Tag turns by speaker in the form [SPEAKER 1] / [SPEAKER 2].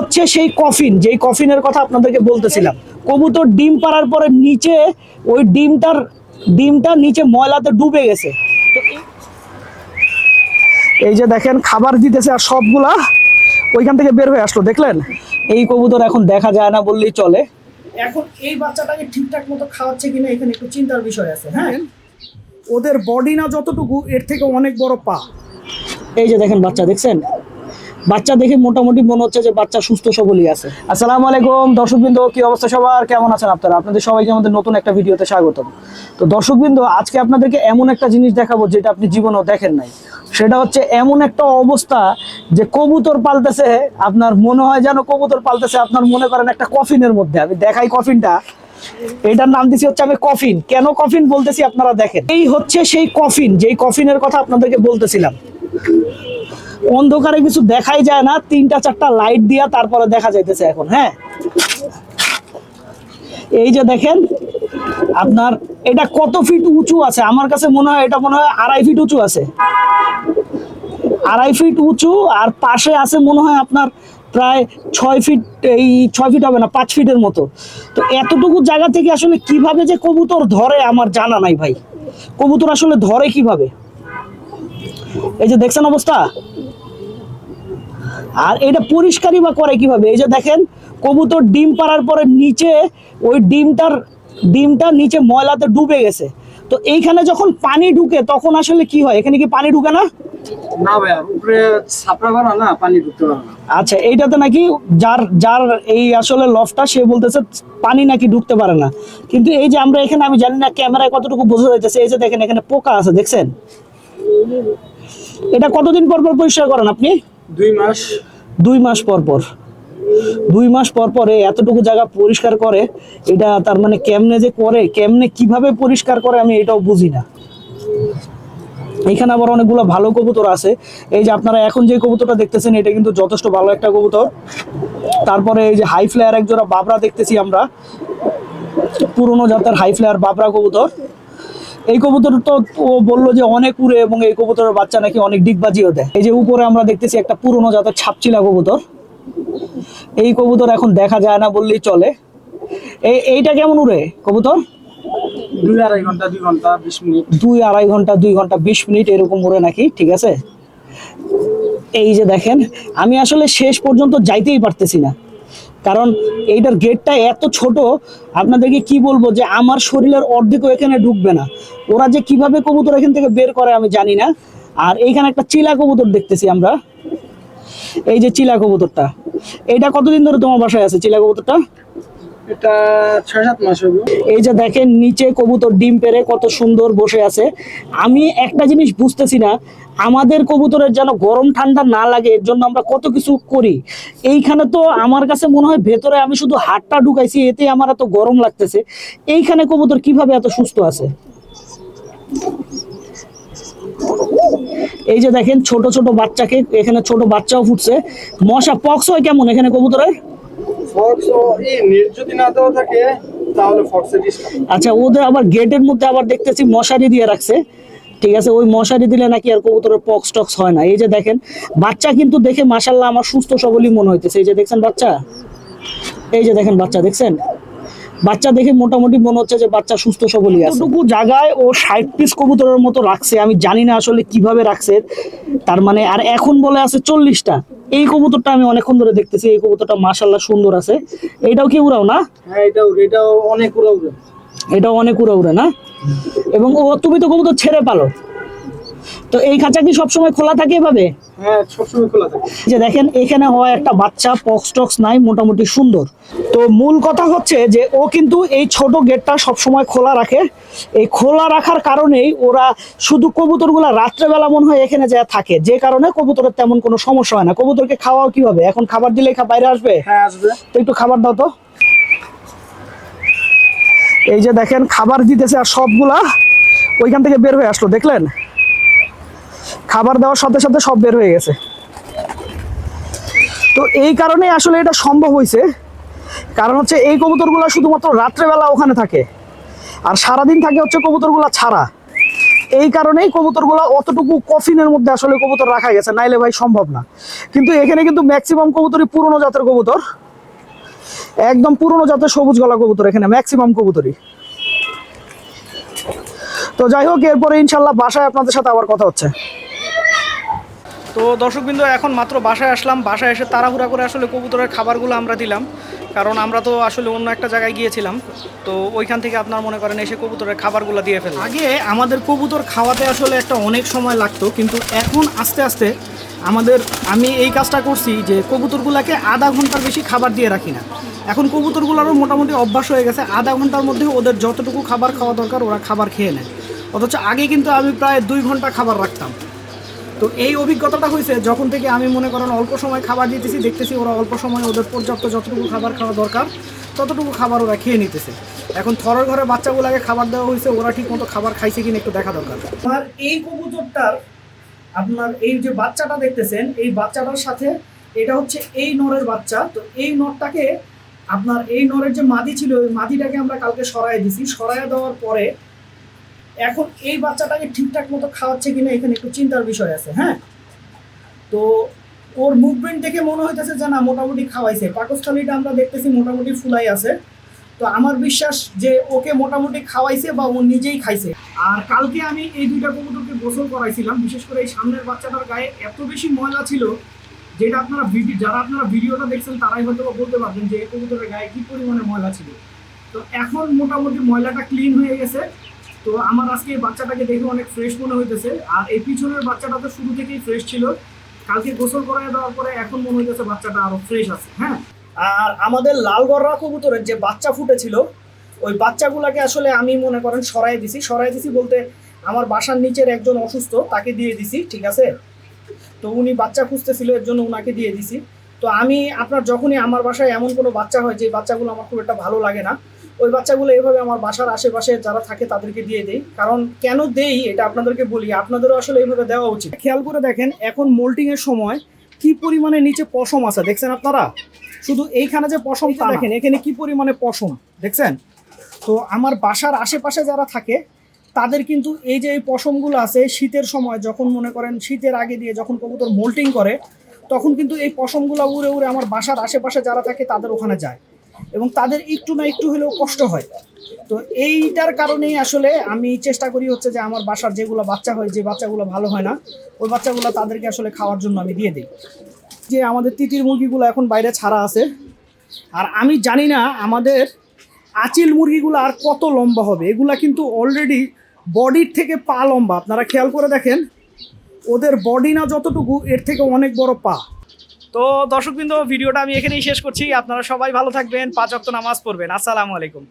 [SPEAKER 1] হচ্ছে সেই কফিন যেই কফিনের কথা আপনাদেরকে বলতেছিলাম। কবুতর ডিম পাড়ার পরে নিচে ওই ডিমটার ডিমটা নিচে ময়লাতে ডুবে গেছে। এই- যে দেখেন খাবার দিতেছে আর সবগুলা ওইখান থেকে বের হয়ে আসলো দেখলেন? এই কবুতর এখন দেখা যায় না বললেই চলে। এখন এই বাচ্চাটাকে ঠিকঠাক মতো খাওয়াচ্ছে কিনা এখানে একটু চিন্তার বিষয় আছে হ্যাঁ? ওদের বডি না যতটুকু এর থেকে অনেক বড় পা। এই যে দেখেন বাচ্চা দেখছেন? বাচ্চা দেখে মোটামুটি মনে হচ্ছে যে বাচ্চা সুস্থ সবলই আছে। আসসালামু আলাইকুম, দর্শকবৃন্দ, কি অবস্থা সবার? কেমন আছেন আপনারা? আপনাদের সবাইকে আমাদের নতুন একটা ভিডিওতে স্বাগতম। তো দর্শকবৃন্দ, আজকে আপনাদেরকে এমন একটা জিনিস দেখাবো যেটা আপনি জীবনেও দেখেন নাই। সেটা হচ্ছে এমন একটা অবস্থা যে কবুতর পালতেছে, আপনার মনে হয় যেন কবুতর পালতেছে, আপনার মনে করেন একটা কফিনের মধ্যে। আমি দেখাই কফিনটা। এটার নাম দিছি হচ্ছে আমি কফিন। কেন কফিন বলতেছি আপনারা দেখেন। এই হচ্ছে সেই কফিন, যেই কফিনের কথা আপনাদেরকে বলতেছিলাম। অন্ধকারে কিছু দেখাই যায় না, তিনটা চারটা লাইট দিয়া তারপরে দেখা যাইতেছে এখন হ্যাঁ? এই যে দেখেন, আপনার এটা কত ফিট উঁচু আছে? আমার কাছে মনে হয়, এটা মনে হয় আড়াই ফিট উঁচু আছে। আড়াই ফিট উঁচু আর পাশে আছে মনে হয় আপনার প্রায় ছয় ফিট এই ছয় ফিট হবে না, পাঁচ ফিটের মতো। তো এতটুকু জায়গা থেকে আসলে কীভাবে যে কবুতর ধরে আমার জানা নাই ভাই। কবুতর আসলে ধরে কীভাবে? এই যে দেখছেন অবস্থা? আর এটা পরিষ্কারই বা করে কীভাবে? এই যে দেখেন কবুতর ডিম পাড়ার পরে নিচে ওই ডিমটার ডিমটা নিচে ময়লাতে ডুবে গেছে। তো এইখানে যখন পানি ঢুকে তখন আসলে কি হয়? এখানে কি পানি ঢুকে না?
[SPEAKER 2] না ভাইয়া উপরে ছাপড়া করা না পানি ঢুকতে পারে না।
[SPEAKER 1] আচ্ছা এইটাতে নাকি যার যার এই আসলে লফটা সে বলতেছে পানি নাকি ঢুকতে পারে না। কিন্তু এই যে আমরা এখানে আমি জানি না ক্যামেরায় কতটুকু বোঝা যাইতেছে এই যে দেখেন এখানে পোকা আছে দেখছেন? এটা কতদিন পর পর পরিষ্কার করেন আপনি?
[SPEAKER 2] দুই মাস?
[SPEAKER 1] দুই মাস পর পর। দুই মাস পর পরে এতটুকু জায়গা পরিষ্কার করে, এটা তার মানে কেমনে যে করে, কেমনে কীভাবে পরিষ্কার করে আমি এটাও বুঝি না। এখানে আবার অনেকগুলো ভালো কবুতর আছে। এই যে আপনারা এখন যে কবুতরটা দেখতেছেন, এটা কিন্তু যথেষ্ট ভালো একটা কবুতর। তারপরে এই যে হাই ফ্লেয়ার এক জোড়া বাবরা দেখতেছি আমরা। পুরনো জাতের হাই ফ্লেয়ার বাবরা কবুতর। এই কবুতর তো ও বলল যে অনেক উড়ে এবং এই কবুতরের বাচ্চা নাকি অনেক ডিগবাজিও দেয়। এই যে উপরে আমরা দেখতেছি একটা পুরনো জাতের ছাপচিলা কবুতর। এই কবুতর এখন দেখা যায় না বললেই চলে। এই এইটা কেমন উড়ে কবুতর?
[SPEAKER 2] দুই আড়াই ঘণ্টা দুই ঘণ্টা বিশ মিনিট।
[SPEAKER 1] দুই আড়াই ঘণ্টা দুই ঘণ্টা বিশ মিনিট এরকম উড়ে নাকি ঠিক আছে? এই যে দেখেন আমি আসলে শেষ পর্যন্ত যাইতেই পারতেছি না। কারণ এইটার গেটটা এত ছোট, আপনাদেরকে কি বলব যে আমার শরীরের অর্ধেকও এখানে ঢুকবে না। ওরা যে কীভাবে কবুতর এখান থেকে বের করে আমি জানি না। আর এইখানে একটা চিলা কবুতর দেখতেছি আমরা। এই যে চিলা কবুতরটা। এটা কতদিন ধরে তোমার বাসায় আছে চিলা কবুতরটা? এই যে দেখেন, নিচে কবুতর ডিম পেরে কত সুন্দর বসে আছে। আমি একটা জিনিস বুঝতেছি না, আমাদের কবুতরের যেন গরম ঠান্ডা না লাগে, এর জন্য আমরা কত কিছু করি। এইখানে তো আমার কাছে মনে হয় ভেতরে আমি শুধু হাতটা ঢুকাইছি, এতে আমার এত গরম লাগতেছে। এইখানে কবুতর কীভাবে এত সুস্থ আছে? এই যে দেখেন, ছোট ছোট বাচ্চাকে, এখানে ছোট বাচ্চাও ফুটছে। মশা, পক্স হয় কেমন এখানে কবুতরের?
[SPEAKER 2] ফক্স ও এই নেট যদি না দেওয়া থাকে তাহলে ফক্সের ডিসকাউন্ট
[SPEAKER 1] আচ্ছা ওদের আবার গেটের মধ্যে আবার দেখতেছি মশারি দিয়ে রাখছে। ঠিক আছে ওই মশারি দিলে নাকি আর কবুতরের পক্স টক্স হয় না। এই যে দেখেন বাচ্চা কিন্তু দেখে মাসাল্লাহ আমার সুস্থ সবলই মনে হইতেছে। এই যে দেখছেন বাচ্চা? এই যে দেখেন বাচ্চা দেখছেন? বাচ্চা দেখে মোটামুটি মনে হচ্ছে যে বাচ্চা সুস্থ সবলই আছে। এতটুকু জায়গায় ও ষাট পিস কবুতরের মতো রাখছে আমি জানি না আসলে কীভাবে রাখছে। তার মানে আর এখন বলে আছে চল্লিশটা। এই কবুতরটা আমি অনেকক্ষণ ধরে দেখতেছি এই কবুতরটা মাশাল্লাহ সুন্দর আছে। এটাও কি উড়াও না?
[SPEAKER 2] হ্যাঁ এটাও এটাও অনেক উড়াও উড়ে।
[SPEAKER 1] এটাও অনেক উড়াও উড়ে না? এবং ও তুমি তো কবুতর ছেড়ে পালো। তো এই খাঁচা কি সবসময় খোলা থাকে এভাবে?
[SPEAKER 2] হ্যাঁ সবসময় খোলা থাকে।
[SPEAKER 1] যে দেখেন এখানে হয় একটা বাচ্চা পক্স টক্স নাই মোটামুটি সুন্দর। তো মূল কথা হচ্ছে যে ও কিন্তু এই ছোট গেটটা সবসময় খোলা রাখে। এই খোলা রাখার কারণেই ওরা শুধু কবুতরগুলা রাত্রেবেলা মনে হয় এখানে যা থাকে। যে কারণে কবুতরের তেমন কোনো সমস্যা হয় না। কবুতরকে খাওয়াও কীভাবে? এখন খাবার দিলে বাইরে আসবে?
[SPEAKER 2] হ্যাঁ আসবে।
[SPEAKER 1] তো একটু খাবার দাও তো। এই যে দেখেন খাবার দিতেছে আর সবগুলা ওইখান থেকে বের হয়ে আসলো দেখলেন? খাবার দেওয়ার সাথে সাথে সব বের হয়ে গেছে। তো এই কারণে আসলে এটা সম্ভব হয়েছে কারণ হচ্ছে এই কবুতরগুলো শুধুমাত্র রাত্রেবেলা ওখানে থাকে। আর সারাদিন থাকে হচ্ছে কবুতরগুলো ছাড়া। এই কারণেই কবুতরগুলো অতটুকু কফিনের মধ্যে আসলে কবুতর রাখা গেছে। নাইলে ভাই সম্ভব না। কিন্তু এখানে কিন্তু ম্যাক্সিমাম কবুতরই পুরনো জাতের কবুতর। একদম পুরনো জাতের সবুজ গলা কবুতর এখানে, ম্যাক্সিমাম কবুতরই। তো যাই হোক, এরপরে ইনশাল্লাহ বাসায় আপনাদের সাথে আবার কথা হচ্ছে। তো দর্শকবৃন্দ, এখন মাত্র বাসায় আসলাম। বাসায় এসে তাড়াহুড়া করে আসলে কবুতরের খাবারগুলো আমরা দিলাম। কারণ আমরা তো আসলে অন্য একটা জায়গায় গিয়েছিলাম। তো ওইখান থেকে আপনার মনে করেন এসে কবুতরের খাবারগুলো দিয়ে ফেললাম। আগে আমাদের কবুতর খাওয়াতে আসলে একটা অনেক সময় লাগতো, কিন্তু এখন আস্তে আস্তে আমাদের, আমি এই কাজটা করছি যে কবুতরগুলোকে আধা ঘণ্টার বেশি খাবার দিয়ে রাখি না। এখন কবুতরগুলোরও মোটামুটি অভ্যাস হয়ে গেছে। আধা ঘণ্টার মধ্যে ওদের যতটুকু খাবার খাওয়া দরকার ওরা খাবার খেয়ে নেয়। অথচ আগে কিন্তু আমি প্রায় দুই ঘণ্টা খাবার রাখতাম। তো এই অভিজ্ঞতাটা হয়েছে যখন থেকে আমি মনে করেন অল্প সময় খাবার দিতেছি, দেখতেছি ওরা অল্প সময় ওদের পর্যাপ্ত যতটুকু খাবার খাওয়া দরকার, ততটুকু খাবার ওরা খেয়ে নিতেছে। এখন থরের ঘরে বাচ্চাগুলোকে খাবার দেওয়া হয়েছে, ওরা ঠিক মতো খাবার খাইছে কিনা একটু দেখা দরকার। আর এই কবুতরটার আপনার এই যে বাচ্চাটা দেখতেছেন, এই বাচ্চাটার সাথে এটা হচ্ছে এই নরের বাচ্চা। তো এই নরটাকে আপনার এই নরের যে মাদি ছিল, ওই মাদিটাকে আমরা কালকে সরাই দিছি। সরাই দেওয়ার পরে এখন এই বাচ্চাটাকে ঠিকঠাক মতো খাওয়াচ্ছে কিনা এখানে একটু চিন্তার বিষয় আছে হ্যাঁ? তো ওর মুভমেন্ট দেখে মনে হইতেছে যে না, মোটামুটি খাওয়াইছে। পাকস্থলীটা আমরা দেখতেছি মোটামুটি ফুলাই আছে। তো আমার বিশ্বাস যে ওকে মোটামুটি খাওয়াইছে বা ও নিজেই খাইছে। আর কালকে আমি এই দুইটা কবুতরকে গোসল করাইছিলাম, বিশেষ করে এই সামনের বাচ্চাটার গায়ে এত বেশি ময়লা ছিল, যেটা আপনারা ভিডিও যারা আপনারা ভিডিওটা দেখছেন, তারাই হয়তো বলতে পারবেন যে এই কবুতরের গায়ে কি পরিমাণে ময়লা ছিল। তো এখন মোটামুটি ময়লাটা ক্লিন হয়ে গেছে। তো আমার আজকে বাচ্চাটাকে দেখে অনেক ফ্রেশ মনে হইতেছে। আর এই পিছনের বাচ্চাটা তো শুরু থেকেই ফ্রেশ ছিল। কালকে গোসল করায় দেওয়ার পরে এখন মনে হইতেছে বাচ্চাটা আরও ফ্রেশ আছে হ্যাঁ? আর আমাদের লালগড়রা কবুতরের যে বাচ্চা ফুটেছিল, ওই বাচ্চাগুলাকে আসলে আমি মনে করেন সরাই দিছি। সরাই দিছি বলতে আমার বাসার নিচের একজন অসুস্থ, তাকে দিয়ে দিছি, ঠিক আছে? তো উনি বাচ্চা খুঁজতেছিল, এর জন্য ওনাকে দিয়ে দিছি। তো আমি আপনার যখনই আমার বাসায় এমন কোনো বাচ্চা হয় যে বাচ্চাগুলো আমার খুব একটা ভালো লাগে না ওই বাচ্চাগুলো এভাবে আমার বাসার আশেপাশে যারা থাকে তাদেরকে দিয়ে দেই। কারণ কেন দেই এটা আপনাদেরকে বলি আপনাদেরও আসলে এইভাবে দেওয়া উচিত। খেয়াল করে দেখেন এখন মোল্টিং এর সময় কি পরিমাণে নিচে পশম আছে দেখছেন আপনারা? শুধু এইখানে যে পশমটা দেখেন এখানে কি পরিমাণে পশম দেখছেন? তো আমার বাসার আশেপাশে যারা থাকে তাদের কিন্তু এই যে এই পশমগুলো আছে শীতের সময় যখন মনে করেন শীতের আগে দিয়ে যখন কবুতর মোল্টিং করে তখন কিন্তু এই পশমগুলো উড়ে উড়ে আমার বাসার আশেপাশে যারা থাকে তাদের ওখানে যায়। এবং তাদের একটু না একটু হলেও কষ্ট হয়। তো এইটার কারণেই আসলে আমি চেষ্টা করি হচ্ছে যে আমার বাসার যেগুলো বাচ্চা হয়, যে বাচ্চাগুলো ভালো হয় না, ওই বাচ্চাগুলো তাদেরকে আসলে খাওয়ার জন্য আমি দিয়ে দিই। যে আমাদের তিতির মুরগিগুলো এখন বাইরে ছাড়া আছে। আর আমি জানি না আমাদের আচিল মুরগিগুলো আর কত লম্বা হবে। এগুলা কিন্তু অলরেডি বডির থেকে পা লম্বা। আপনারা খেয়াল করে দেখেন, ওদের বডি না যতটুকু, এর থেকে অনেক বড় পা। তো দর্শকবৃন্দ, ভিডিওটা আমি এখানেই শেষ করছি। আপনারা সবাই ভালো থাকবেন, পাঁচ অক্ত নামাজ পড়বেন। আসসালামু আলাইকুম।